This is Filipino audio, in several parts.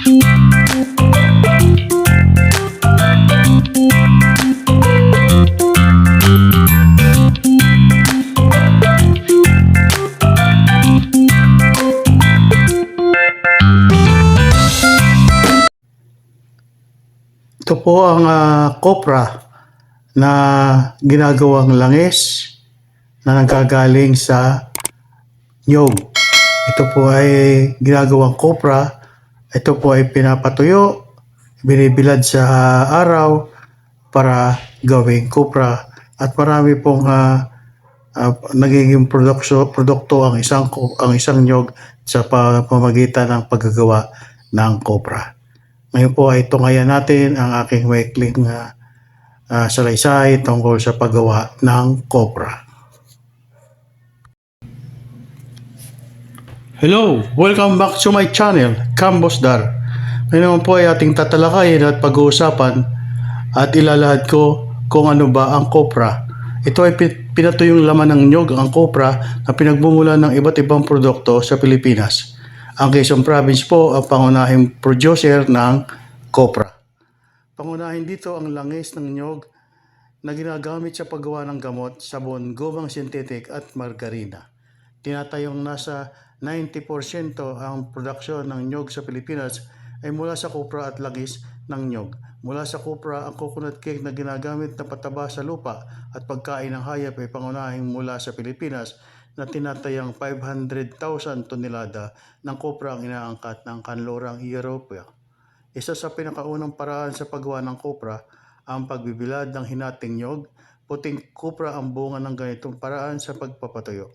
Ito po ang ah, copra na ginagawang langis na nanggagaling sa nyog. Ito po ay ginagawang copra. Ito po ay pinapatuyo, binibilad sa araw para gawing copra. At marami pong ah, ah, nagiging produkso, produkto ang isang ang isang nyog sa pa- pamamagitan ng paggagawa ng copra. Ngayon po ay tungayan natin ang aking maikling uh, salaysay tungkol sa paggawa ng copra. Hello! Welcome back to my channel, Cambos Dar. Ngayon naman po ay ating tatalakayin at pag-uusapan at ilalahad ko kung ano ba ang copra. Ito ay pi- pinatuyong laman ng nyog ang copra na pinagbumula ng iba't ibang produkto sa Pilipinas. Ang Quezon Province po ang pangunahing producer ng copra. Pangunahin dito ang langis ng nyog na ginagamit sa paggawa ng gamot, sabon, gumang sintetik at margarina. Tinatayong nasa 90% ang produksyon ng nyog sa Pilipinas ay mula sa kopra at langis ng nyog. Mula sa kopra, ang coconut cake na ginagamit na pataba sa lupa at pagkain ng hayop ay pangunahing mula sa Pilipinas na tinatayang 500,000 tonelada ng kopra ang inaangkat ng kanlurang Europea. Isa sa pinakaunang paraan sa paggawa ng kopra ang pagbibilad ng hinating nyog. Puting kopra ang bunga ng ganitong paraan sa pagpapatuyo.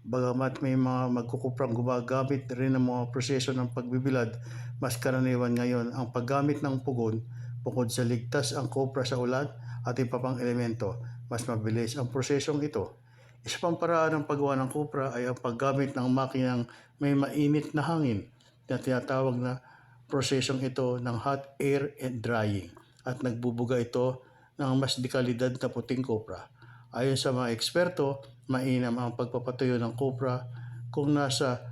Bagamat may mga magkukuprang gumagamit rin ng mga proseso ng pagbibilad, mas karaniwan ngayon ang paggamit ng pugon bukod sa ligtas ang kopra sa ulan at iba pang elemento, mas mabilis ang prosesong ito. Isa pang paraan ng paggawa ng kopra ay ang paggamit ng makinang may mainit na hangin na tinatawag na prosesong ito ng hot air and drying at nagbubuga ito ng mas dekalidad na puting kopra. Ayon sa mga eksperto, mainam ang pagpapatuyo ng kopra kung nasa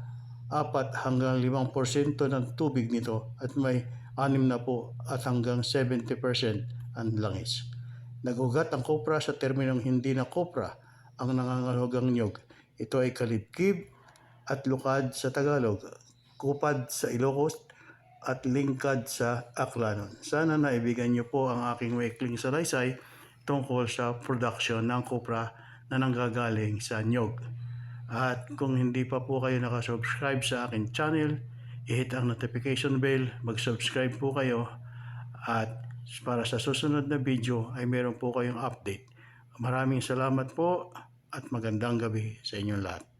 4 hanggang 5% ng tubig nito at may 6 na po at hanggang 70% ang langis. Nagugat ang kopra sa terminong hindi na kopra ang nangangalugang nyog. Ito ay kalibkib at lukad sa Tagalog, kupad sa Ilocos at lingkad sa Aklanon. Sana naibigan niyo po ang aking maikling salaysay tungkol sa production ng kopra na nanggagaling sa nyog. At kung hindi pa po kayo nakasubscribe sa akin channel, i-hit ang notification bell, mag-subscribe po kayo at para sa susunod na video ay meron po kayong update. Maraming salamat po at magandang gabi sa inyong lahat.